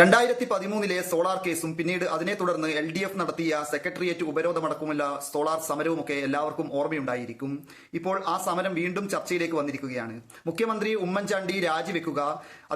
രണ്ടായിരത്തി പതിമൂന്നിലെ സോളാർ കേസും പിന്നീട് അതിനെ തുടർന്ന് എൽ ഡി എഫ് നടത്തിയ സെക്രട്ടേറിയറ്റ് ഉപരോധമടക്കമുള്ള സോളാർ സമരവുമൊക്കെ എല്ലാവർക്കും ഓർമ്മയുണ്ടായിരിക്കും. ഇപ്പോൾ ആ സമരം വീണ്ടും ചർച്ചയിലേക്ക് വന്നിരിക്കുകയാണ്. മുഖ്യമന്ത്രി ഉമ്മൻചാണ്ടി രാജിവെക്കുക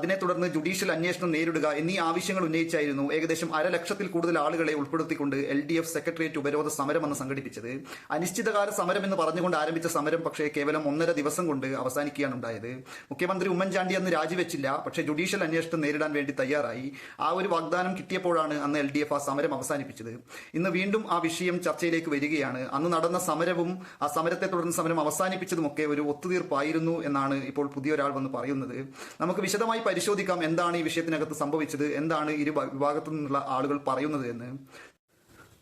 അതിനെ തുടർന്ന് ജുഡീഷ്യൽ അന്വേഷണം നേരിടുക എന്നീ ആവശ്യങ്ങൾ ഉന്നയിച്ചായിരുന്നു ഏകദേശം അരലക്ഷത്തിൽ കൂടുതൽ ആളുകളെ ഉൾപ്പെടുത്തിക്കൊണ്ട് എൽ ഡി എഫ് സെക്രട്ടേറിയറ്റ് ഉപരോധ സമരമെന്ന് സംഘടിപ്പിച്ചത്. അനിശ്ചിതകാല സമരം എന്ന് പറഞ്ഞുകൊണ്ട് ആരംഭിച്ച സമരം പക്ഷേ കേവലം ഒന്നര ദിവസം കൊണ്ട് അവസാനിക്കുകയാണ് ഉണ്ടായത്. മുഖ്യമന്ത്രി ഉമ്മൻചാണ്ടി അന്ന് രാജിവെച്ചില്ല പക്ഷേ ജുഡീഷ്യൽ അന്വേഷണം നേരിടാൻ വേണ്ടി തയ്യാറായി. ആ ഒരു വാഗ്ദാനം കിട്ടിയപ്പോഴാണ് അന്ന് എൽ ഡി എഫ് ആ സമരം അവസാനിപ്പിച്ചത്. ഇന്ന് വീണ്ടും ആ വിഷയം ചർച്ചയിലേക്ക് വരികയാണ്. അന്ന് നടന്ന സമരവും ആ സമരത്തെ തുടർന്ന് സമരം അവസാനിപ്പിച്ചതുമൊക്കെ ഒരു ഒത്തുതീർപ്പായിരുന്നു എന്നാണ് ഇപ്പോൾ പുതിയൊരാൾ വന്ന് പറയുന്നത്. നമുക്ക് വിശദമായി പരിശോധിക്കാം എന്താണ് ഈ വിഷയത്തിനകത്ത് സംഭവിച്ചത് എന്താണ് ഇരു വിഭാഗത്തു നിന്നുള്ള ആളുകൾ പറയുന്നത് എന്ന്.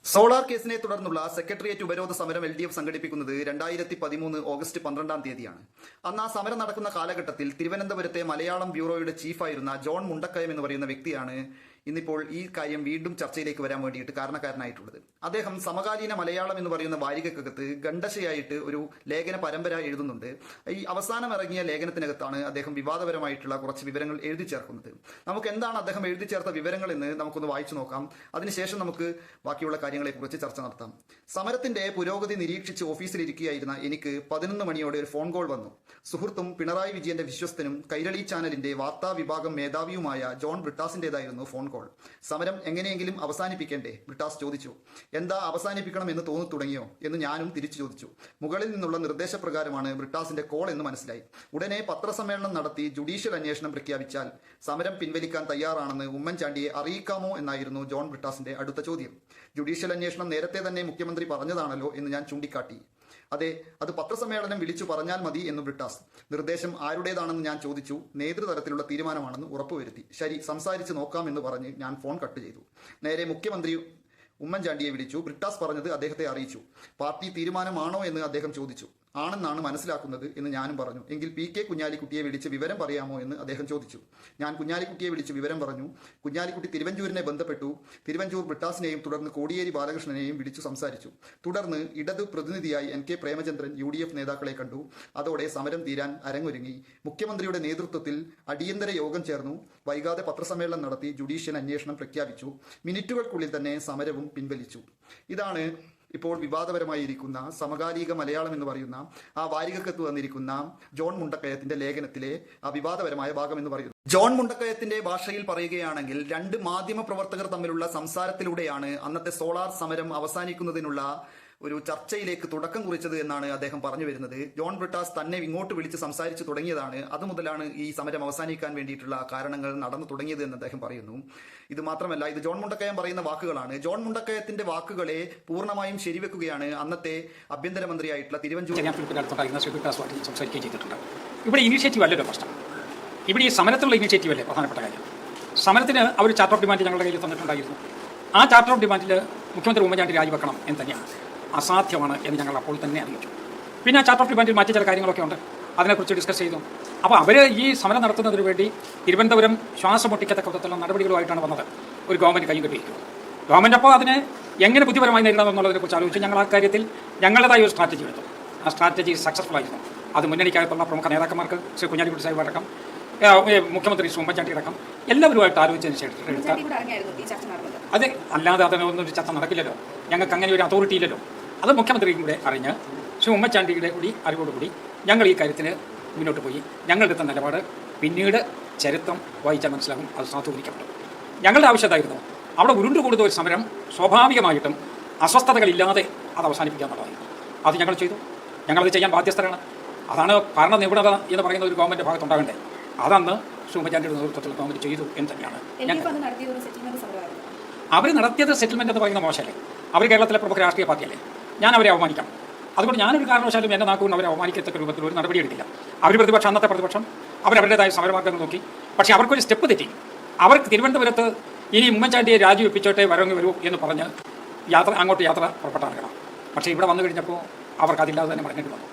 സോളാർ കേസിനെ തുടർന്നുള്ള സെക്രട്ടേറിയറ്റ് ഉപരോധ സമരം എൽ ഡി എഫ് സംഘടിപ്പിക്കുന്നത് രണ്ടായിരത്തി പതിമൂന്ന് ഓഗസ്റ്റ് പന്ത്രണ്ടാം തീയതിയാണ്. അന്ന് ആ സമരം നടക്കുന്ന കാലഘട്ടത്തിൽ തിരുവനന്തപുരത്തെ മലയാളം ബ്യൂറോയുടെ ചീഫായിരുന്ന ജോൺ മുണ്ടക്കയം എന്ന് പറയുന്ന വ്യക്തിയാണ് ഇന്നിപ്പോൾ ഈ കാര്യം വീണ്ടും ചർച്ചയിലേക്ക് വരാൻ വേണ്ടിയിട്ട് കാരണക്കാരനായിട്ടുള്ളത്. അദ്ദേഹം സമകാലീന മലയാളം എന്ന് പറയുന്ന വാരികക്കകത്ത് ഗണ്ടശയായിട്ട് ഒരു ലേഖന പരമ്പര എഴുതുന്നുണ്ട്. ഈ അവസാനം ഇറങ്ങിയ ലേഖനത്തിനകത്താണ് അദ്ദേഹം വിവാദപരമായിട്ടുള്ള കുറച്ച് വിവരങ്ങൾ എഴുതി ചേർക്കുന്നത്. നമുക്ക് എന്താണ് അദ്ദേഹം എഴുതി ചേർത്ത വിവരങ്ങൾ എന്ന് നമുക്കൊന്ന് വായിച്ചു നോക്കാം. അതിനുശേഷം നമുക്ക് ബാക്കിയുള്ള കാര്യങ്ങളെക്കുറിച്ച് ചർച്ച നടത്താം. സമരത്തിന്റെ പുരോഗതി നിരീക്ഷിച്ച് ഓഫീസിലിരിക്കുകയായിരുന്ന എനിക്ക് പതിനൊന്ന് മണിയോടെ ഒരു ഫോൺ കോൾ വന്നു. സുഹൃത്തും പിണറായി വിജയന്റെ വിശ്വസ്തനും കൈരളി ചാനലിന്റെ വാർത്താ വിഭാഗം മേധാവിയുമായ ജോൺ ബ്രിട്ടാസിന്റേതായിരുന്നു ഫോൺ കോൾ. സമരം എങ്ങനെയെങ്കിലും അവസാനിപ്പിക്കേണ്ടേ? ബ്രിട്ടാസ് ചോദിച്ചു. എന്താ അവസാനിപ്പിക്കണം എന്ന് തോന്നി തുടങ്ങിയോ എന്ന് ഞാനും തിരിച്ചു ചോദിച്ചു. മുകളിൽ നിന്നുള്ള നിർദ്ദേശപ്രകാരമാണ് ബ്രിട്ടാസിന്റെ കോൾ എന്ന് മനസ്സിലായി. ഉടനെ പത്രസമ്മേളനം നടത്തി ജുഡീഷ്യൽ അന്വേഷണം പ്രഖ്യാപിച്ചാൽ സമരം പിൻവലിക്കാൻ തയ്യാറാണെന്ന് ഉമ്മൻചാണ്ടിയെ അറിയിക്കാമോ എന്നായിരുന്നു ജോൺ ബ്രിട്ടാസിന്റെ അടുത്ത ചോദ്യം. ജുഡീഷ്യൽ അന്വേഷണം നേരത്തെ തന്നെ മുഖ്യമന്ത്രി പറഞ്ഞതാണല്ലോ എന്ന് ഞാൻ ചൂണ്ടിക്കാട്ടി. അതെ അത് പത്രസമ്മേളനം വിളിച്ചു പറഞ്ഞാൽ മതി എന്ന് ബ്രിട്ടാസ് നിർദ്ദേശം ആരുടേതാണെന്ന് ഞാൻ ചോദിച്ചു. നേതൃതലത്തിലുള്ള തീരുമാനമാണെന്ന് ഉറപ്പുവരുത്തി. ശരി സംസാരിച്ച് നോക്കാമെന്ന് പറഞ്ഞ് ഞാൻ ഫോൺ കട്ട് ചെയ്തു. നേരെ മുഖ്യമന്ത്രി ഉമ്മൻചാണ്ടിയെ വിളിച്ചു. ബ്രിട്ടാസ് പറഞ്ഞത് അദ്ദേഹത്തെ അറിയിച്ചു. പാർട്ടി തീരുമാനമാണോ എന്ന് അദ്ദേഹം ചോദിച്ചു. ആണെന്നാണ് മനസ്സിലാക്കുന്നത് എന്ന് ഞാനും പറഞ്ഞു. എങ്കിൽ പി കെ കുഞ്ഞാലിക്കുട്ടിയെ വിളിച്ച് വിവരം പറയാമോ എന്ന് അദ്ദേഹം ചോദിച്ചു. ഞാൻ കുഞ്ഞാലിക്കുട്ടിയെ വിളിച്ച് വിവരം പറഞ്ഞു. കുഞ്ഞാലിക്കുട്ടി തിരുവഞ്ചൂരിനെ ബന്ധപ്പെട്ടു. തിരുവഞ്ചൂർ ബ്രിട്ടാസിനെയും തുടർന്ന് കോടിയേരി ബാലകൃഷ്ണനെയും വിളിച്ചു സംസാരിച്ചു. തുടർന്ന് ഇടത് പ്രതിനിധിയായി എൻ കെ പ്രേമചന്ദ്രൻ യു നേതാക്കളെ കണ്ടു. അതോടെ സമരം തീരാൻ അരങ്ങൊരുങ്ങി. മുഖ്യമന്ത്രിയുടെ നേതൃത്വത്തിൽ അടിയന്തര യോഗം ചേർന്നു. വൈകാതെ പത്രസമ്മേളനം നടത്തി ജുഡീഷ്യൽ അന്വേഷണം പ്രഖ്യാപിച്ചു. മിനിറ്റുകൾക്കുള്ളിൽ തന്നെ സമരവും പിൻവലിച്ചു. ഇതാണ് ഇപ്പോൾ വിവാദപരമായിരിക്കുന്ന സമകാലിക മലയാളം എന്ന് പറയുന്ന ആ വാരികക്കത്ത് വന്നിരിക്കുന്ന ജോൺ മുണ്ടക്കയത്തിന്റെ ലേഖനത്തിലെ ആ വിവാദപരമായ ഭാഗം എന്ന് പറയുന്നു. ജോൺ മുണ്ടക്കയത്തിന്റെ ഭാഷയിൽ പറയുകയാണെങ്കിൽ രണ്ട് മാധ്യമ പ്രവർത്തകർ തമ്മിലുള്ള സംസാരത്തിലൂടെയാണ് അന്നത്തെ സോളാർ സമരം അവസാനിക്കുന്നതിനുള്ള ഒരു ചർച്ചയിലേക്ക് തുടക്കം കുറിച്ചത് എന്നാണ് അദ്ദേഹം പറഞ്ഞു വരുന്നത്. ജോൺ ബ്രിട്ടാസ് തന്നെ ഇങ്ങോട്ട് വിളിച്ച് സംസാരിച്ചു തുടങ്ങിയതാണ്. അത് മുതലാണ് ഈ സമരം അവസാനിക്കാൻ വേണ്ടിയിട്ടുള്ള കാരണങ്ങൾ നടന്നു തുടങ്ങിയത് എന്ന് അദ്ദേഹം പറയുന്നു. ഇത് മാത്രമല്ല ഇത് ജോൺ മുണ്ടക്കയം പറയുന്ന വാക്കുകളാണ്. ജോൺ മുണ്ടക്കയത്തിന്റെ വാക്കുകളെ പൂർണമായും ശരിവെക്കുകയാണ് അന്നത്തെ ആഭ്യന്തരമന്ത്രിയായിട്ടുള്ള തിരുവഞ്ചൂർ ഇവിടെ ഇവിടെ ഈ സമരത്തിനുള്ള ഇനീഷ്യേറ്റീവ് അല്ലേ? പ്രധാനപ്പെട്ട കാര്യം. സമരത്തിന് അവർ ചാർട്ടർ ഓഫ് ഡിമാൻഡ് ഞങ്ങളുടെ കയ്യിൽ തന്നിട്ടുണ്ടായിരുന്നു. ആ ചാർട്ടർ ഓഫ് ഡിമാൻഡിൽ മുഖ്യമന്ത്രി ഉമ്മൻചാണ്ടി രാജിവെക്കണം എന്ന് തന്നെയാണ്. അസാധ്യമാണ് എന്ന് ഞങ്ങൾ അപ്പോൾ തന്നെ അറിയിച്ചു. പിന്നെ ആ ചാർട്ടർ ഓഫ് ഡിമാൻഡിൽ മറ്റു ചില കാര്യങ്ങളൊക്കെ ഉണ്ട്. അതിനെക്കുറിച്ച് ഡിസ്കസ് ചെയ്തു. അപ്പോൾ അവർ ഈ സമരം നടത്തുന്നതിന് വേണ്ടി തിരുവനന്തപുരം ശ്വാസം മുട്ടിക്കത്തക്ക വിധത്തിലുള്ള നടപടികളുമായിട്ടാണ് വന്നത്. ഒരു ഗവൺമെന്റ് കൈ കെട്ടിയിരിക്കും ഗവൺമെന്റ് അപ്പോൾ അതിനെ എങ്ങനെ ബുദ്ധിപരമായി നേരിടണം എന്നുള്ളതിനെക്കുറിച്ച് ആലോചിച്ച് ഞങ്ങൾ ആ കാര്യത്തിൽ ഞങ്ങളുടേതായ ഒരു സ്ട്രാറ്റജി എടുത്തു. ആ സ്ട്രാറ്റജി സക്സസ്ഫുൾ ആയിരുന്നു. അത് മുന്നണിക്കകത്തുള്ള പ്രമുഖ നേതാക്കന്മാർക്ക് ശ്രീ കുഞ്ഞാലിക്കുട്ടി സാഹിബ് അടക്കം മുഖ്യമന്ത്രി ശ്രീ ഉമ്മൻചാണ്ടി അടക്കം എല്ലാവരുമായിട്ട് ആലോചിച്ചതിന് ശേഷം അതെ അല്ലാതെ അതിനൊന്നും ഒരു ചർച്ച നടക്കില്ലല്ലോ. ഞങ്ങൾക്ക് അങ്ങനെ ഒരു അതോറിറ്റി ഇല്ലല്ലോ. അത് മുഖ്യമന്ത്രിയും കൂടെ അറിഞ്ഞ് ശ്രീ ഉമ്മൻചാണ്ടിയുടെ കൂടി അറിവോടുകൂടി ഞങ്ങൾ ഈ കാര്യത്തിന് മുന്നോട്ട് പോയി. ഞങ്ങളെടുത്ത നിലപാട് പിന്നീട് ചരിത്രം വായിച്ചാൽ മനസ്സിലാകും അത് സാധൂകരിക്കപ്പെടും ഞങ്ങളുടെ ആവശ്യത്തായിരുന്നു അവിടെ ഉരുണ്ടു കൂടുതൽ ഒരു സമരം സ്വാഭാവികമായിട്ടും അസ്വസ്ഥതകളില്ലാതെ അത് അവസാനിപ്പിക്കുക എന്നുള്ളതായിരുന്നു അത് ഞങ്ങൾ ചെയ്തു. ഞങ്ങളത് ചെയ്യാൻ ബാധ്യസ്ഥരാണ്. അതാണ് ഭരണ നിപുണത എന്ന് പറയുന്ന ഒരു ഗവൺമെന്റ് ഭാഗത്തുണ്ടാകണ്ടേ അതന്ന് ശ്രീ ഉമ്മൻചാണ്ടിയുടെ നേതൃത്വത്തിൽ ഗവൺമെന്റ് ചെയ്തു എന്ന് തന്നെയാണ് അവർ നടത്തിയത് സെറ്റിൽമെന്റ് എന്ന് പറയുന്ന മോശമല്ലേ? അവർ കേരളത്തിലെ പ്രമുഖ രാഷ്ട്രീയ പാർട്ടിയല്ലേ? ഞാൻ അവരെ അവമാനിക്കാം. അതുകൊണ്ട് ഞാനൊരു കാരണവശാലും എന്റെ നാക്കുകൊണ്ട് അവരെ അവമാനിക്കത്തക്ക രൂപത്തിൽ ഒരു നടപടി എടുക്കില്ല. അവർ പ്രതിപക്ഷം അന്നത്തെ പ്രതിപക്ഷം അവരവരുടേതായ സമരമാർഗങ്ങൾ നോക്കി. പക്ഷേ അവർക്കൊരു സ്റ്റെപ്പ് തെറ്റി. അവർക്ക് തിരുവനന്തപുരത്ത് ഇനി ഉമ്മൻചാണ്ടിയെ രാജിവെപ്പിച്ചോട്ടെ വരങ്ങി വരൂ എന്ന് പറഞ്ഞ് യാത്ര അങ്ങോട്ട് യാത്ര പുറപ്പെട്ടിറങ്ങണം പക്ഷേ ഇവിടെ വന്നു കഴിഞ്ഞപ്പോൾ അവർക്ക് അതില്ലാതെ തന്നെ മടങ്ങേണ്ടി വന്നു.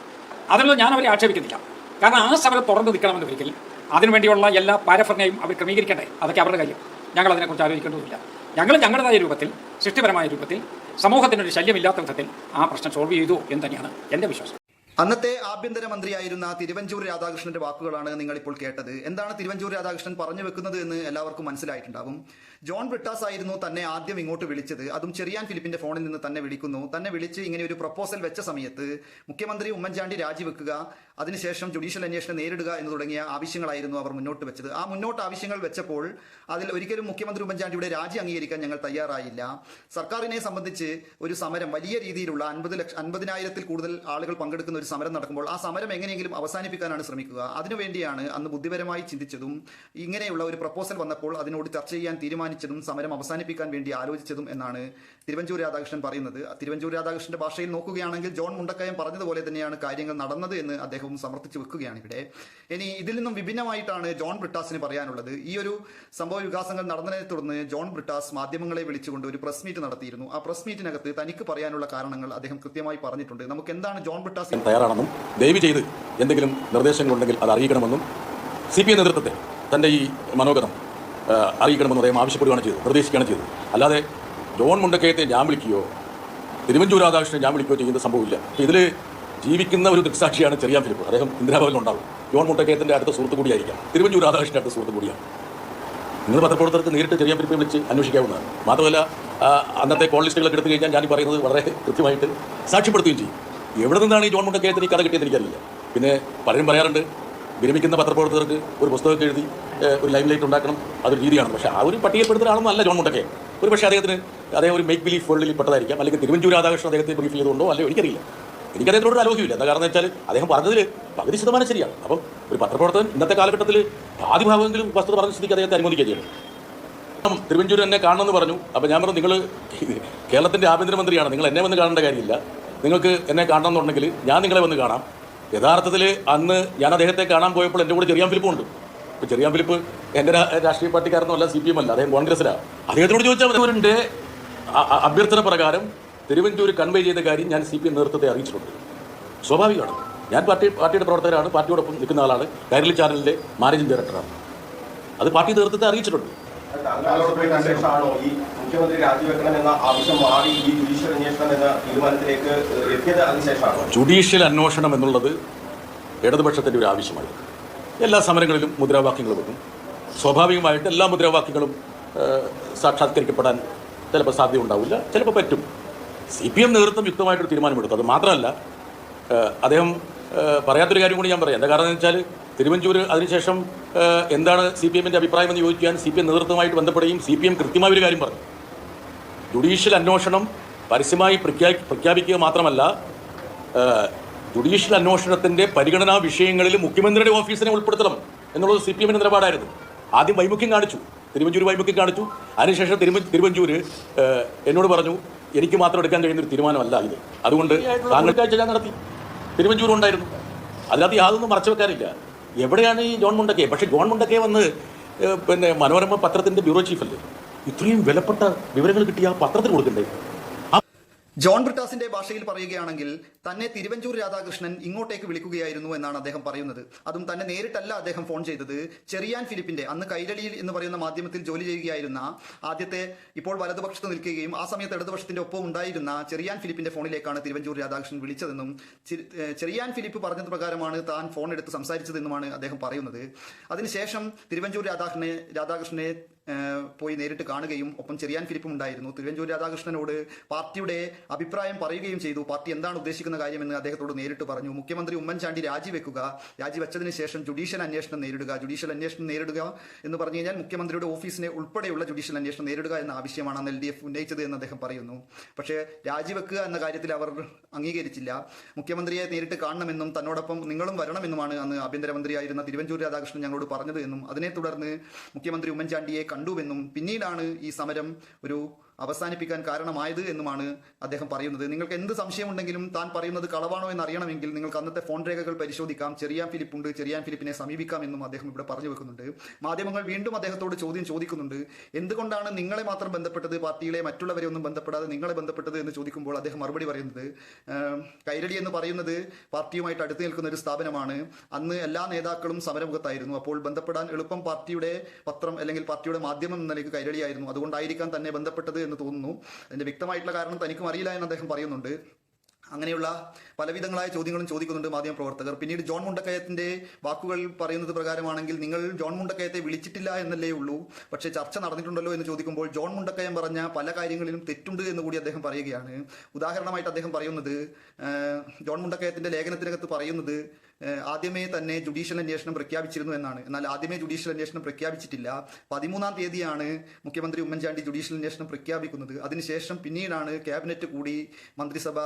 അതിനുള്ള ഞാൻ അവരെ ആക്ഷേപിക്കുന്നില്ല. കാരണം ആ സമരം തുറന്നു നിൽക്കണമെന്ന് ഒരിക്കൽ. അതിനുവേണ്ടിയുള്ള എല്ലാ പാരഫറിനെയും അവർ ക്രമീകരിക്കണ്ടേ? അതൊക്കെ അവരുടെ കാര്യം. ഞങ്ങൾ അതിനെക്കുറിച്ച് ആലോചിക്കേണ്ടതില്ല ഞങ്ങൾ ഞങ്ങളുടേതായ രൂപത്തിൽ സൃഷ്ടിപരമായ രൂപത്തിൽ സമൂഹത്തിനൊരു ശല്യമില്ലാത്ത വിധത്തിൽ ആ പ്രശ്നം സോൾവ് ചെയ്തു എന്ന് തന്നെയാണ് എന്റെ വിശ്വാസം. അന്നത്തെ ആഭ്യന്തരമന്ത്രിയായിരുന്ന തിരുവഞ്ചൂർ രാധാകൃഷ്ണന്റെ വാക്കുകളാണ് നിങ്ങൾ ഇപ്പോൾ കേട്ടത്. എന്താണ് തിരുവഞ്ചൂർ രാധാകൃഷ്ണൻ പറഞ്ഞു വെക്കുന്നത് എന്ന് എല്ലാവർക്കും മനസ്സിലായിട്ടുണ്ടാവും. ജോൺ ബ്രിട്ടാസ് ആയിരുന്നു തന്നെ ആദ്യം ഇങ്ങോട്ട് വിളിച്ചത്. അതും ചെറിയാൻ ഫിലിപ്പിന്റെ ഫോണിൽ നിന്ന് തന്നെ വിളിക്കുന്നു. തന്നെ വിളിച്ച് ഇങ്ങനെ ഒരു പ്രപ്പോസൽ വെച്ച സമയത്ത് മുഖ്യമന്ത്രി ഉമ്മൻചാണ്ടി രാജിവെക്കുക അതിനുശേഷം ജുഡീഷ്യൽ അന്വേഷണം നേരിടുക എന്ന് തുടങ്ങിയ ആവശ്യങ്ങളായിരുന്നു അവർ മുന്നോട്ട് വെച്ചത്. ആ മുന്നോട്ട് ആവശ്യങ്ങൾ വെച്ചപ്പോൾ അതിൽ ഒരിക്കലും മുഖ്യമന്ത്രി ഉമ്മൻചാണ്ടിയുടെ രാജി അംഗീകരിക്കാൻ ഞങ്ങൾ തയ്യാറായില്ല. സർക്കാരിനെ സംബന്ധിച്ച് ഒരു സമരം വലിയ രീതിയിലുള്ള അൻപത് ലക്ഷം അൻപതിനായിരത്തിൽ കൂടുതൽ ആളുകൾ പങ്കെടുക്കുന്ന ഒരു സമരം നടക്കുമ്പോൾ ആ സമരം എങ്ങനെയെങ്കിലും അവസാനിപ്പിക്കാനാണ് ശ്രമിക്കുക. അതിനുവേണ്ടിയാണ് അന്ന് ബുദ്ധിപരമായി ചിന്തിച്ചതും ഇങ്ങനെയുള്ള ഒരു പ്രപ്പോസൽ വന്നപ്പോൾ അതിനോട് ചർച്ച ചെയ്യാൻ തീരുമാനിച്ചതും സമരം അവസാനിപ്പിക്കാൻ വേണ്ടി ആലോചിച്ചതും എന്നാണ് തിരുവഞ്ചൂർ രാധാകൃഷ്ണൻ പറയുന്നത്. തിരുവഞ്ചൂർ രാധാകൃഷ്ണന്റെ ഭാഷയിൽ നോക്കുകയാണെങ്കിൽ ജോൺ മുണ്ടക്കയം പറഞ്ഞതുപോലെ തന്നെയാണ് കാര്യങ്ങൾ നടന്നത് എന്ന് അദ്ദേഹവും സമർത്ഥിച്ചു വെക്കുകയാണ് ഇവിടെ. ഇനി ഇതിൽ നിന്നും വിഭിന്നമായിട്ടാണ് ജോൺ ബ്രിട്ടാസിന് പറയാനുള്ളത്. ഈ ഒരു സംഭവ വികാസങ്ങൾ നടന്നതിനെ തുടർന്ന് ജോൺ ബ്രിട്ടാസ് മാധ്യമങ്ങളെ വിളിച്ചുകൊണ്ട് ഒരു പ്രസ് മീറ്റ് നടത്തിയിരുന്നു. ആ പ്രസ് മീറ്റിനകത്ത് തനിക്ക് പറയാനുള്ള കാരണങ്ങൾ അദ്ദേഹം കൃത്യമായി പറഞ്ഞിട്ടുണ്ട്. നമുക്ക് എന്താണ് ജോൺ ബ്രിട്ടാസ് തയ്യാറാണെന്നും ദയവ് ചെയ്ത് എന്തെങ്കിലും നിർദ്ദേശങ്ങളുണ്ടെങ്കിൽ അത് അറിയിക്കണമെന്നും സി പി ഐ നേതൃത്വത്തെ തന്റെ ഈ മനോഗതം അറിയിക്കണമെന്നും അദ്ദേഹം ആവശ്യപ്പെടുകയാണ് ചെയ്തത് നിർദ്ദേശിക്കുകയാണ് ചെയ്തത്. അല്ലാതെ ജോൺ മുണ്ടക്കയത്തെ ഞാൻ വിളിക്കുകയോ തിരുവഞ്ചൂർ രാധാകൃഷ്ണനെ ഞാൻ വിളിക്കുകയോ ചെയ്യുന്ന സംഭവമില്ല. ഇതിൽ ജീവിക്കുന്ന ഒരു ദൃക്സാക്ഷിയാണ് ചെറിയാൻ ഫിലിപ്പ്. അദ്ദേഹം ഇന്ദിരാഭവനിലുണ്ടാവും ജോൺ മുണ്ടക്കയത്തിന്റെ അടുത്ത സുഹൃത്തു കൂടിയായിരിക്കാം. തിരുവഞ്ചൂർ രാധാകൃഷ്ണന്റെ അടുത്ത സുഹൃത്തു കൂടിയാണ്. നിങ്ങൾ പത്രപ്രവർത്തകർക്ക് നേരിട്ട് ചെറിയ ഫിലിപ്പിനെ വിളിച്ച് അന്വേഷിക്കാവുന്നതാണ്. മാത്രമല്ല അന്നത്തെ കോൾ ലിസ്റ്റുകളൊക്കെ എടുത്തു കഴിഞ്ഞാൽ ഞാൻ പറയുന്നത് വളരെ കൃത്യമായിട്ട് സാക്ഷ്യപ്പെടുത്തുകയും ചെയ്യും. എവിടെ നിന്നാണ് ഈ ജോൺ മുണ്ടക്കയത്തിന് ഈ കഥ കിട്ടിയത് എനിക്കറിയില്ല. പിന്നെ പലരും പറയാറുണ്ട് വിരമിക്കുന്ന പത്രപ്രവർത്തകർക്ക് ഒരു പുസ്തകമൊക്കെ എഴുതി ഒരു ലൈം ലൈറ്റ് ഉണ്ടാക്കണം അതൊരു രീതിയാണ്. പക്ഷേ ആ ഒരു പട്ടികപ്പെടുത്തുന്ന ആളൊന്നും ജോൺ മുണ്ടക്കയെ ഒരു പക്ഷേ അദ്ദേഹത്തിന് അദ്ദേഹം ഒരു മേക്ക് ബിലീഫ് വേൾഡിൽ പെട്ടതായിരിക്കാം അല്ലെങ്കിൽ തിരുവഞ്ചൂർ രാധാകൃഷ്ണൻ അദ്ദേഹത്തെ ബ്രീഫ് ചെയ്തുകൊണ്ടോ അല്ലെങ്കിൽ എനിക്കറിയില്ല. എനിക്ക് ഒരു ആലോചിക്കില്ല എന്താ കാരണം വെച്ചാൽ അദ്ദേഹം പറഞ്ഞതിൽ പകുതി ശതമാനം ശരിയാണ്. അപ്പം ഒരു പത്രപ്രവർത്തകൻ ഇന്നത്തെ കാലഘട്ടത്തിൽ ആദ്യ ഭാഗമെങ്കിലും വസ്തുത പറഞ്ഞ സ്ഥിതിക്ക് അദ്ദേഹത്തെ അനുമതിക്കുക ചെയ്യണം തിരുവഞ്ചൂർ എന്നെ കാണണമെന്ന് പറഞ്ഞു. അപ്പോൾ ഞാൻ പറഞ്ഞു നിങ്ങൾ കേരളത്തിന്റെ ആഭ്യന്തരമന്ത്രിയാണ്. നിങ്ങൾ എന്നെ വന്ന് കാണേണ്ട കാര്യമില്ല. നിങ്ങൾക്ക് എന്നെ കാണണമെന്നുണ്ടെങ്കിൽ ഞാൻ നിങ്ങളെ വന്ന് കാണാം. യഥാർത്ഥത്തിൽ അന്ന് ഞാൻ അദ്ദേഹത്തെ കാണാൻ പോയപ്പോൾ എന്റെ കൂടെ ചെറിയാൻ ഫിലിപ്പുണ്ട് ഇപ്പോൾ ചെറിയാൻ ഫിലിപ്പ് എന്റെ രാഷ്ട്രീയ പാർട്ടിക്കാരനല്ല സി പി എം അല്ല അദ്ദേഹം കോൺഗ്രസ്സിലാണ് അദ്ദേഹത്തിനോട് ചോദിച്ചാൽ അവരുടെ അഭ്യർത്ഥന പ്രകാരം തിരുവഞ്ചൂർ കൺവേ ചെയ്ത കാര്യം ഞാൻ സി പി എം നേതൃത്വത്തെ അറിയിച്ചിട്ടുണ്ട്. സ്വാഭാവികമാണ്. ഞാൻ പാർട്ടി പാർട്ടിയുടെ പ്രവർത്തകരാണ് പാർട്ടിയോടൊപ്പം നിൽക്കുന്ന ആളാണ്. കൈരളി ചാനലിന്റെ മാനേജിംഗ് ഡയറക്ടറാണ് അത് പാർട്ടി നേതൃത്വത്തെ അറിയിച്ചിട്ടുണ്ട്. താങ്കളോട് ശേഷമാണോ ഈ മുഖ്യമന്ത്രി രാജിവെക്കണം എന്ന ആവശ്യം മാറി ഈ ജുഡീഷ്യൽ അന്വേഷണം എന്ന തീരുമാനത്തിലേക്ക് എത്തിയത് അതിനുശേഷമാണോ? ജുഡീഷ്യൽ അന്വേഷണം എന്നുള്ളത് ഇടതുപക്ഷത്തിന്റെ ഒരു ആവശ്യമാണ്. എല്ലാ സമരങ്ങളിലും മുദ്രാവാക്യങ്ങൾ വെക്കും. സ്വാഭാവികമായിട്ട് എല്ലാ മുദ്രാവാക്യങ്ങളും സാക്ഷാത്കരിക്കപ്പെടാൻ ചിലപ്പോൾ സാധ്യത ഉണ്ടാവില്ല ചിലപ്പോൾ പറ്റും. സി പി എം നേതൃത്വം യുക്തമായിട്ടൊരു തീരുമാനമെടുത്തു. അത് മാത്രമല്ല അദ്ദേഹം പറയാത്തൊരു കാര്യം കൂടി ഞാൻ പറയാം. എന്താ കാരണം എന്ന് വെച്ചാൽ തിരുവഞ്ചൂർ അതിനുശേഷം എന്താണ് സി പി എമ്മിന്റെ അഭിപ്രായം എന്ന് ചോദിക്കാൻ സി പി എം നേതൃത്വമായിട്ട് ബന്ധപ്പെടുകയും സി പി എം കൃത്യമായ ഒരു കാര്യം പറഞ്ഞു. ജുഡീഷ്യൽ അന്വേഷണം പരസ്യമായി പ്രഖ്യാ പ്രഖ്യാപിക്കുക മാത്രമല്ല ജുഡീഷ്യൽ അന്വേഷണത്തിന്റെ പരിഗണനാ വിഷയങ്ങളിൽ മുഖ്യമന്ത്രിയുടെ ഓഫീസിനെ ഉൾപ്പെടുത്തണം എന്നുള്ളത് സി പി എമ്മിന്റെ നിലപാടായിരുന്നു. ആദ്യം വൈമുഖ്യം കാണിച്ചു. തിരുവഞ്ചൂർ വൈമുഖ്യം കാണിച്ചു. അതിനുശേഷം തിരുവ തിരുവഞ്ചൂർ എന്നോട് പറഞ്ഞു എനിക്ക് മാത്രം എടുക്കാൻ കഴിയുന്ന ഒരു തീരുമാനമല്ല ഇത്. അതുകൊണ്ട് താങ്കൾക്കാഴ്ച ഞാൻ നടത്തി. തിരുവഞ്ചൂർ ഉണ്ടായിരുന്നു അതിനകത്ത് യാതൊന്നും മറച്ചു വെക്കാനില്ല. എവിടെയാണ് ഈ ജോൺ മുണ്ടക്കെ? പക്ഷേ ജോൺ മുണ്ടക്കെ വന്ന് പിന്നെ മനോരമ പത്രത്തിന്റെ ബ്യൂറോ ചീഫല്ലേ? ഇത്രയും വിലപ്പെട്ട വിവരങ്ങൾ കിട്ടിയ ആ പത്രത്തിന് കൊടുക്കണ്ടേ? ജോൺ ബ്രിട്ടാസിന്റെ ഭാഷയിൽ പറയുകയാണെങ്കിൽ തന്നെ തിരുവഞ്ചൂർ രാധാകൃഷ്ണൻ ഇങ്ങോട്ടേക്ക് വിളിക്കുകയായിരുന്നു എന്നാണ് അദ്ദേഹം പറയുന്നത്. അതും തന്നെ നേരിട്ടല്ല അദ്ദേഹം ഫോൺ ചെയ്തത്. ചെറിയാൻ ഫിലിപ്പിന്റെ അന്ന് കൈരളിയിൽ എന്ന് പറയുന്ന മാധ്യമത്തിൽ ജോലി ചെയ്യുകയായിരുന്ന ആദ്യത്തെ ഇപ്പോൾ വലതുപക്ഷത്ത് നിൽക്കുകയും ആ സമയത്ത് ഇടതുപക്ഷത്തിന്റെ ഒപ്പം ഉണ്ടായിരുന്ന ചെറിയാൻ ഫിലിപ്പിന്റെ ഫോണിലേക്കാണ് തിരുവഞ്ചൂർ രാധാകൃഷ്ണൻ വിളിച്ചതെന്നും ചെറിയാൻ ഫിലിപ്പ് പറഞ്ഞത് പ്രകാരമാണ് താൻ ഫോൺ എടുത്ത് സംസാരിച്ചതെന്നുമാണ് അദ്ദേഹം പറയുന്നത്. അതിനുശേഷം തിരുവഞ്ചൂർ രാധാകൃഷ്ണനെ രാധാകൃഷ്ണനെ പോയി നേരിട്ട് കാണുകയും ഒപ്പം ചെറിയാൻ ഫിലിപ്പും ഉണ്ടായിരുന്നു. തിരുവഞ്ചൂരി രാധാകൃഷ്ണനോട് പാർട്ടിയുടെ അഭിപ്രായം പറയുകയും ചെയ്തു. പാർട്ടി എന്താണ് ഉദ്ദേശിക്കുന്ന കാര്യമെന്ന് അദ്ദേഹത്തോട് നേരിട്ട് പറഞ്ഞു. മുഖ്യമന്ത്രി ഉമ്മൻചാണ്ടി രാജിവെക്കുക രാജിവെച്ചതിന് ശേഷം ജുഡീഷ്യൽ അന്വേഷണം നേരിടുക. ജുഡീഷ്യൽ അന്വേഷണം നേരിടുക എന്ന് പറഞ്ഞു കഴിഞ്ഞാൽ മുഖ്യമന്ത്രിയുടെ ഓഫീസിനെ ഉൾപ്പെടെയുള്ള ജുഡീഷ്യൽ അന്വേഷണം നേരിടുക എന്ന ആവശ്യമാണ് അന്ന് എൽ ഡി എഫ് ഉന്നയിച്ചത് എന്ന് അദ്ദേഹം പറയുന്നു. പക്ഷേ രാജിവെക്കുക എന്ന കാര്യത്തിൽ അവർ അംഗീകരിച്ചില്ല. മുഖ്യമന്ത്രിയെ നേരിട്ട് കാണണമെന്നും തന്നോടൊപ്പം നിങ്ങളും വരണമെന്നുമാണ് അന്ന് ആഭ്യന്തരമന്ത്രിയായിരുന്ന തിരുവഞ്ചൂർ രാധാകൃഷ്ണൻ ഞങ്ങളോട് പറഞ്ഞത് എന്നും. അതിനെ തുടർന്ന് മുഖ്യമന്ത്രി ഉമ്മൻചാണ്ടിയെ കണ്ടുവെന്നും പിന്നീടാണ് ഈ സമരം ഒരു അവസാനിപ്പിക്കാൻ കാരണമായത് എന്നുമാണ് അദ്ദേഹം പറയുന്നത്. നിങ്ങൾക്ക് എന്ത് സംശയമുണ്ടെങ്കിലും താൻ പറയുന്നത് കളവാണോ എന്ന് അറിയണമെങ്കിൽ നിങ്ങൾക്ക് അന്നത്തെ ഫോൺ രേഖകൾ പരിശോധിക്കാം. ചെറിയാൻ ഫിലിപ്പ് ഉണ്ട്. ചെറിയാൻ ഫിലിപ്പിനെ സമീപിക്കാം എന്നും അദ്ദേഹം ഇവിടെ പറഞ്ഞു വെക്കുന്നുണ്ട്. മാധ്യമങ്ങൾ വീണ്ടും അദ്ദേഹത്തോട് ചോദ്യം ചോദിക്കുന്നുണ്ട്. എന്തുകൊണ്ടാണ് നിങ്ങളെ മാത്രം ബന്ധപ്പെട്ടത്? പാർട്ടിയിലെ മറ്റുള്ളവരെ ഒന്നും ബന്ധപ്പെടാതെ നിങ്ങളെ ബന്ധപ്പെട്ടത് എന്ന് ചോദിക്കുമ്പോൾ അദ്ദേഹം മറുപടി പറയുന്നത് കൈരടി എന്ന് പറയുന്നത് പാർട്ടിയുമായിട്ട് അടുത്ത് നിൽക്കുന്ന ഒരു സ്ഥാപനമാണ്. അന്ന് എല്ലാ നേതാക്കളും സമരമുഖത്തായിരുന്നു. അപ്പോൾ ബന്ധപ്പെടാൻ എളുപ്പം പാർട്ടിയുടെ പത്രം അല്ലെങ്കിൽ പാർട്ടിയുടെ മാധ്യമം എന്ന നിലയ്ക്ക് കൈരളിയായിരുന്നു. അതുകൊണ്ടായിരിക്കാം തന്നെ ബന്ധപ്പെട്ടത് എന്ന് തോന്നുന്നു. അതിന്റെ വ്യക്തമായിട്ടുള്ള കാരണം തനിക്കും അറിയില്ല എന്ന് അദ്ദേഹം പറയുന്നുണ്ട്. അങ്ങനെയുള്ള പലവിധങ്ങളായ ചോദ്യങ്ങളും ചോദിക്കുന്നുണ്ട് മാധ്യമ മാധ്യമപ്രവർത്തകർ പിന്നീട് ജോൺ മുണ്ടക്കയത്തിന്റെ വാക്കുകൾ പറയുന്നത് പ്രകാരമാണെങ്കിൽ നിങ്ങൾ ജോൺ മുണ്ടക്കയത്തെ വിളിച്ചിട്ടില്ല എന്നല്ലേ ഉള്ളൂ. പക്ഷേ ചർച്ച നടന്നിട്ടുണ്ടല്ലോ എന്ന് ചോദിക്കുമ്പോൾ ജോൺ മുണ്ടക്കയം പറഞ്ഞ പല കാര്യങ്ങളിലും തെറ്റുണ്ട് എന്ന് കൂടി അദ്ദേഹം പറയുകയാണ്. ഉദാഹരണമായിട്ട് അദ്ദേഹം പറയുന്നത് ജോൺ മുണ്ടക്കയത്തിന്റെ ലേഖനത്തിനകത്ത് പറയുന്നത് ആദ്യമേ തന്നെ ജുഡീഷ്യൽ അന്വേഷണം പ്രഖ്യാപിച്ചിരുന്നു എന്നാണ്. എന്നാൽ ആദ്യമേ ജുഡീഷ്യൽ അന്വേഷണം പ്രഖ്യാപിച്ചിട്ടില്ല. പതിമൂന്നാം തീയതിയാണ് മുഖ്യമന്ത്രി ഉമ്മൻചാണ്ടി ജുഡീഷ്യൽ അന്വേഷണം പ്രഖ്യാപിക്കുന്നത്. അതിനുശേഷം പിന്നീടാണ് ക്യാബിനറ്റ് കൂടി മന്ത്രിസഭ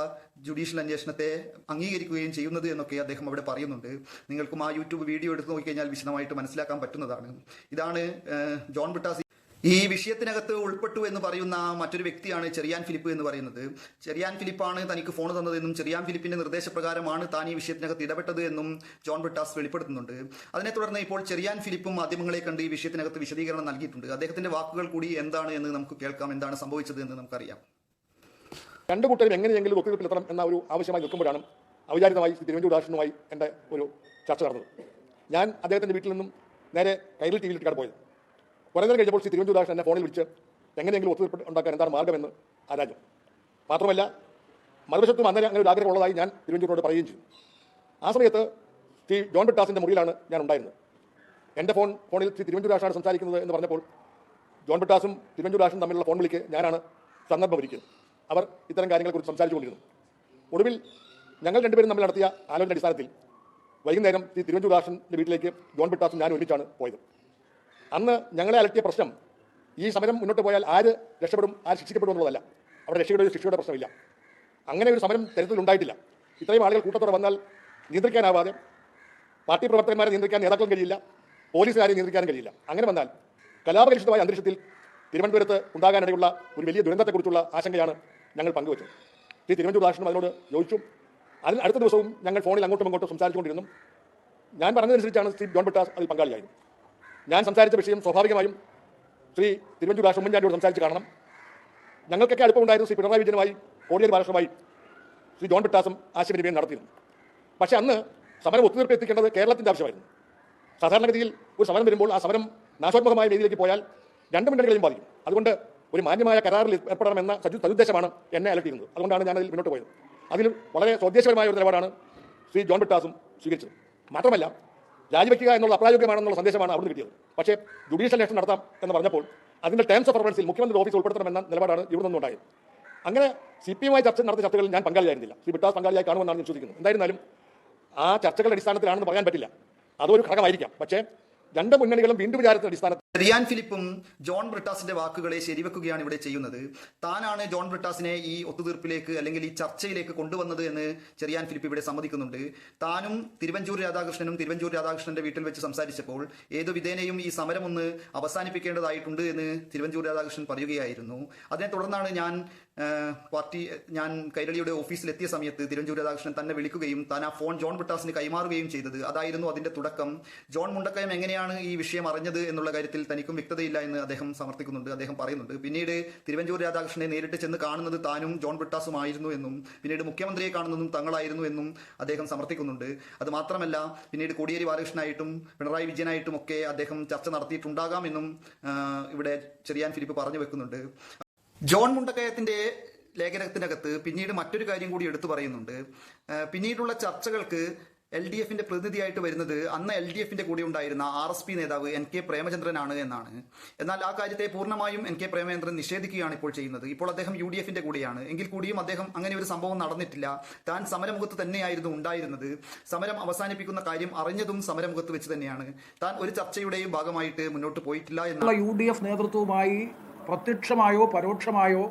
ജുഡീഷ്യൽ അന്വേഷണത്തെ അംഗീകരിക്കുകയും ചെയ്യുന്നത് എന്നൊക്കെ അദ്ദേഹം അവിടെ പറയുന്നുണ്ട്. നിങ്ങൾക്കും ആ യൂട്യൂബ് വീഡിയോ എടുത്ത് നോക്കിക്കഴിഞ്ഞാൽ വിശദമായിട്ട് മനസ്സിലാക്കാൻ പറ്റുന്നതാണ്. ഇതാണ് ജോൺ ബിട്ടാസ് ഈ വിഷയത്തിനകത്ത് ഉൾപ്പെട്ടു എന്ന് പറയുന്ന മറ്റൊരു വ്യക്തിയാണ് ചെറിയാൻ ഫിലിപ്പ് എന്ന് പറയുന്നത്. ചെറിയാൻ ഫിലിപ്പാണ് തനിക്ക് ഫോൺ തന്നതെന്നും ചെറിയാൻ ഫിലിപ്പിന്റെ നിർദ്ദേശപ്രകാരമാണ് താൻ ഈ വിഷയത്തിനകത്ത് ഇടപെട്ടത് എന്നും ജോൺ ബ്രിട്ടാസ് വെളിപ്പെടുത്തുന്നുണ്ട്. അതിനെ തുടർന്ന് ഇപ്പോൾ ചെറിയാൻ ഫിലിപ്പും മാധ്യമങ്ങളെ കണ്ട് ഈ വിഷയത്തിനകത്ത് വിശദീകരണം നൽകിയിട്ടുണ്ട്. അദ്ദേഹത്തിന്റെ വാക്കുകൾ കൂടി എന്താണ് എന്ന് നമുക്ക് കേൾക്കാം. എന്താണ് സംഭവിച്ചത് എന്ന് നമുക്കറിയാം. രണ്ടു കൂട്ടരും എങ്ങനെയെങ്കിലും ഒത്തുതീർപ്പിലെത്തണം എന്ന ഒരു ആവശ്യമായി നിൽക്കുമ്പോഴാണ് ഔചാരികമായി തിരുവഞ്ചൂർ ദാസനുമായി എന്റെ ഒരു ചർച്ച നടന്നത്. ഞാൻ അദ്ദേഹത്തിന്റെ വീട്ടിൽ നിന്നും നേരെ കൈരളി ടി വിയിലിട്ട് പോയത്. കുറേ നേരം കഴിഞ്ഞപ്പോൾ ശ്രീ തിരുവനന്തപുരം എന്നെ ഫോണിൽ വിളിച്ച് എങ്ങനെയെങ്കിലും ഒത്തുതീർപ്പ് ഉണ്ടാക്കാൻ എന്താണ് മാർഗമെന്ന് ആരാഞ്ഞു. മാത്രമല്ല മറുവശത്തും അന്നേരം അങ്ങനെ ഒരു ആഗ്രഹം ഉള്ളതായി ഞാൻ തിരുവഞ്ചൂരിനോട് പറയുകയും ചെയ്തു. ആ സമയത്ത് ശ്രീ ജോൺ ബിട്ടാസിന്റെ മുറിയിലാണ് ഞാൻ ഉണ്ടായിരുന്നത്. എന്റെ ഫോൺ ഫോണിൽ ശ്രീ ദാസാണ് സംസാരിക്കുന്നത് എന്ന് പറഞ്ഞപ്പോൾ ജോൺ ബിട്ടാസും ദാസും തമ്മിലുള്ള ഫോൺ വിളിക്ക് ഞാനാണ് സന്ദർഭം ഒരുക്കിയത്. അവർ ഇത്തരം കാര്യങ്ങളെക്കുറിച്ച് സംസാരിച്ചുകൊണ്ടിരുന്നു. ഒടുവിൽ ഞങ്ങൾ രണ്ടുപേരും തമ്മിൽ നടത്തിയ ആലോചന അടിസ്ഥാനത്തിൽ വൈകുന്നേരം ശ്രീ തിരുവനന്തപുരം ദാസിന്റെ വീട്ടിലേക്ക് ജോൺ ബിട്ടാസും ഞാൻ ഒരുമിച്ചാണ് പോയത്. അന്ന് ഞങ്ങളെ അലട്ടിയ പ്രശ്നം ഈ സമരം മുന്നോട്ട് പോയാൽ ആര് രക്ഷപ്പെടും ആര് ശിക്ഷിക്കപ്പെടും എന്നുള്ളതല്ല. അവിടെ രക്ഷയുടെ ശിക്ഷയുടെ പ്രശ്നമില്ല. അങ്ങനെ ഒരു സമരം ചരിത്രത്തിൽ ഉണ്ടായിട്ടില്ല. ഇത്രയും ആളുകൾ കൂട്ടത്തോടെ വന്നാൽ നിയന്ത്രിക്കാനാവാതെ പാർട്ടി പ്രവർത്തകന്മാരെ നിയന്ത്രിക്കാൻ നേതാക്കളും കഴിയില്ല പോലീസുകാരെ നിയന്ത്രിക്കാനും കഴിയില്ല. അങ്ങനെ വന്നാൽ കലാപകലുഷിതമായ അന്തരീക്ഷത്തിൽ തിരുവനന്തപുരത്ത് ഉണ്ടാകാനിടയുള്ള ഒരു വലിയ ദുരന്തത്തെക്കുറിച്ചുള്ള ആശങ്കയാണ് ഞങ്ങൾ പങ്കുവച്ചത്. ശ്രീ തിരുവനന്തപുരം ആശ്രമം അതിനോട് യോജിച്ചു അതിന് അടുത്ത ദിവസവും ഞങ്ങൾ ഫോണിൽ അങ്ങോട്ടും ഇങ്ങോട്ടും സംസാരിച്ചുകൊണ്ടിരുന്നു. ഞാൻ പറഞ്ഞതനുസരിച്ചാണ് ശ്രീ ജോൺ ബിട്ടാസ് അതിൽ പങ്കാളിയായത്. ഞാൻ സംസാരിച്ച വിഷയം സ്വാഭാവികമായും ശ്രീ തിരുവഞ്ചൂർ ദാസ് ഉമ്മൻചാണ്ടിയോട് സംസാരിച്ച് കാണണം. ഞങ്ങൾക്കൊക്കെ അടുപ്പമുണ്ടായിരുന്നു ശ്രീ പിണറായി വിജയനുമായി കോടിയേരി ബാലകൃഷ്ണമായി ശ്രീ ജോൺ ബിട്ടാസും ആശയവിനിമയം നടത്തിയിരുന്നു. പക്ഷേ അന്ന് സമരം ഒത്തുതീർപ്പ് എത്തിക്കേണ്ടത് കേരളത്തിന്റെ ആവശ്യമായിരുന്നു. സാധാരണഗതിയിൽ ഒരു സമരം വരുമ്പോൾ ആ സമരം നാശോത്മകമായ രീതിയിലേക്ക് പോയാൽ രണ്ട് മുന്നണികളെയും ബാധിക്കും. അതുകൊണ്ട് ഒരു മാന്യമായ കരാറിൽ ഏർപ്പെടണമെന്ന സജു സതുദ്ദേശമാണ് എന്നെ അലട്ടിയിരുന്നത്. അതുകൊണ്ടാണ് ഞാനതിൽ മുന്നോട്ട് പോയത്. അതിൽ വളരെ സ്വദേശപരമായ ഒരു നിലപാടാണ് ശ്രീ ജോൺ ബിട്ടാസും സ്വീകരിച്ചത്. മാത്രമല്ല രാജിവെക്കുക എന്നുള്ള അപ്രായോഗികമാണെന്നുള്ള സന്ദേശമാണ് അവിടുന്ന് കിട്ടിയത്. പക്ഷേ ജുഡീഷ്യൽ അന്വേഷണം നടത്താം എന്ന് പറഞ്ഞപ്പോൾ അതിന്റെ ടേംസ് ഓഫ് റെഫറൻസിൽ മുഖ്യമന്ത്രി ഓഫീസ് ഉൾപ്പെടുത്തണമെന്ന നിലപാടാണ് ഇവിടെ നിന്നുണ്ടായത് അങ്ങനെ സി പി എമ്മായി ചർച്ച നടത്തിയ ചർച്ചകളിൽ ഞാൻ പങ്കാളിയായിരുന്നില്ല. ശ്രീ വിട്ടാസ് പങ്കാളിയായി കാണുമെന്നാണ് വിശ്വസിക്കുന്നത്. എന്തായിരുന്നാലും ആ ചർച്ചകളുടെ അടിസ്ഥാനത്തിലാണെന്ന് പറയാൻ പറ്റില്ല. അതൊരു ഘടകമായിരിക്കാം. പക്ഷേ രണ്ട് മുന്നണികളും വീണ്ടും വിചാരത്തിന്റെ അടിസ്ഥാനത്തിൽ റിയാൻ ഫിലിപ്പും ജോൺ ബ്രിട്ടാസിന്റെ വാക്കുകളെ ശരിവെക്കുകയാണ് ഇവിടെ ചെയ്യുന്നത്. താനാണ് ജോൺ ബ്രിട്ടാസിനെ ഈ ഒത്തുതീർപ്പിലേക്ക് അല്ലെങ്കിൽ ഈ ചർച്ചയിലേക്ക് കൊണ്ടുവന്നത് എന്ന് ചെറിയാൻ ഫിലിപ്പ് ഇവിടെ സമ്മതിക്കുന്നുണ്ട്. താനും തിരുവഞ്ചൂർ രാധാകൃഷ്ണനും തിരുവഞ്ചൂർ രാധാകൃഷ്ണന്റെ വീട്ടിൽ വെച്ച് സംസാരിച്ചപ്പോൾ ഏതു വിധേനയും ഈ സമരം ഒന്ന് അവസാനിപ്പിക്കേണ്ടതായിട്ടുണ്ട് എന്ന് തിരുവഞ്ചൂർ രാധാകൃഷ്ണൻ പറയുകയായിരുന്നു. അതിനെ തുടർന്നാണ് ഞാൻ പാർട്ടി ഞാൻ കൈരളിയുടെ ഓഫീസിലെത്തിയ സമയത്ത് തിരുവഞ്ചൂർ രാധാകൃഷ്ണൻ തന്നെ വിളിക്കുകയും താൻ ആ ഫോൺ ജോൺ ബ്രിട്ടാസിന് കൈമാറുകയും ചെയ്തത്. അതായിരുന്നു അതിന്റെ തുടക്കം. ജോൺ മുണ്ടക്കയം എങ്ങനെയാണ് ഈ വിഷയം അറിഞ്ഞത് എന്നുള്ള കാര്യത്തിൽ തനിക്കും വ്യക്തതയില്ല എന്ന് അദ്ദേഹം സമർത്ഥിക്കുന്നുണ്ട് അദ്ദേഹം പറയുന്നുണ്ട്. പിന്നീട് തിരുവഞ്ചൂർ രാധാകൃഷ്ണനെ നേരിട്ട് ചെന്ന് കാണുന്നത് താനും ജോൺ ബ്രിട്ടാസും ആയിരുന്നു എന്നും പിന്നീട് മുഖ്യമന്ത്രിയെ കാണുന്നതും തങ്ങളായിരുന്നു എന്നും അദ്ദേഹം സമർത്ഥിക്കുന്നുണ്ട്. അത് മാത്രമല്ല പിന്നീട് കോടിയേരി ബാലകൃഷ്ണനായിട്ടും പിണറായി വിജയനായിട്ടും ഒക്കെ അദ്ദേഹം ചർച്ച നടത്തിയിട്ടുണ്ടാകാമെന്നും എന്നും ഇവിടെ ചെറിയാൻ ഫിലിപ്പ് പറഞ്ഞു വെക്കുന്നുണ്ട്. ജോൺ മുണ്ടക്കയത്തിന്റെ ലേഖനത്തിനകത്ത് പിന്നീട് മറ്റൊരു കാര്യം കൂടി എടുത്തു പറയുന്നുണ്ട്. പിന്നീടുള്ള ചർച്ചകൾക്ക് എൽ ഡി എഫിന്റെ പ്രതിനിധിയായിട്ട് വരുന്നത് അന്ന് എൽ ഡി എഫിന്റെ കൂടെ ഉണ്ടായിരുന്ന ആർ എസ് പി നേതാവ് എൻ കെ പ്രേമചന്ദ്രനാണ് എന്നാണ്. എന്നാൽ ആ കാര്യത്തെ പൂർണമായും എൻ കെ പ്രേമചന്ദ്രൻ നിഷേധിക്കുകയാണ് ഇപ്പോൾ ചെയ്യുന്നത്. ഇപ്പോൾ അദ്ദേഹം യു ഡി എഫിന്റെ കൂടെയാണ്. എങ്കിൽ കൂടിയും അദ്ദേഹം അങ്ങനെ ഒരു സംഭവം നടന്നിട്ടില്ല. താൻ സമരമുഖത്ത് തന്നെയായിരുന്നു ഉണ്ടായിരുന്നത്. സമരം അവസാനിപ്പിക്കുന്ന കാര്യം അറിഞ്ഞതും സമരമുഖത്ത് വെച്ച് തന്നെയാണ്. താൻ ഒരു ചർച്ചയുടെയും ഭാഗമായിട്ട് മുന്നോട്ട് പോയിട്ടില്ല എന്നാണ്. ഉള്ള യു ഡി എഫ് നേതൃത്വവുമായി പ്രത്യക്ഷമായോ പരോക്ഷമായോ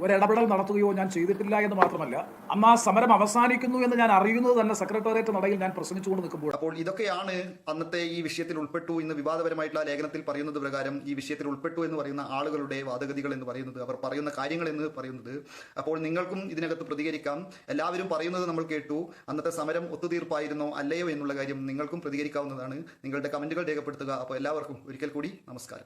ഒരിടപെടൽ നടത്തുകയോ ഞാൻ ചെയ്തിട്ടില്ല എന്ന് മാത്രമല്ല അന്ന് ആ സമരം അവസാനിക്കുന്നു എന്ന് ഞാൻ അറിയുന്നത് തന്നെ സെക്രട്ടേറിയറ്റ് നടയിൽ ഞാൻ പ്രസംഗിച്ചുകൊണ്ട് നിൽക്കുമ്പോൾ. അപ്പോൾ ഇതൊക്കെയാണ് അന്നത്തെ ഈ വിഷയത്തിൽ ഉൾപ്പെട്ടു ഇന്ന് വിവാദപരമായിട്ടുള്ള ലേഖനത്തിൽ പറയുന്നത് പ്രകാരം ഈ വിഷയത്തിൽ ഉൾപ്പെട്ടു എന്ന് പറയുന്ന ആളുകളുടെ വാദഗതികൾ എന്ന് പറയുന്നത് അവർ പറയുന്ന കാര്യങ്ങൾ എന്ന് പറയുന്നത്. അപ്പോൾ നിങ്ങൾക്കും ഇതിനകത്ത് പ്രതികരിക്കാം. എല്ലാവരും പറയുന്നത് നമ്മൾ കേട്ടു. അന്നത്തെ സമരം ഒത്തുതീർപ്പായിരുന്നോ അല്ലയോ എന്നുള്ള കാര്യം നിങ്ങൾക്കും പ്രതികരിക്കാവുന്നതാണ്. നിങ്ങളുടെ കമന്റുകൾ രേഖപ്പെടുത്തുക. അപ്പോൾ എല്ലാവർക്കും ഒരിക്കൽ കൂടി നമസ്കാരം.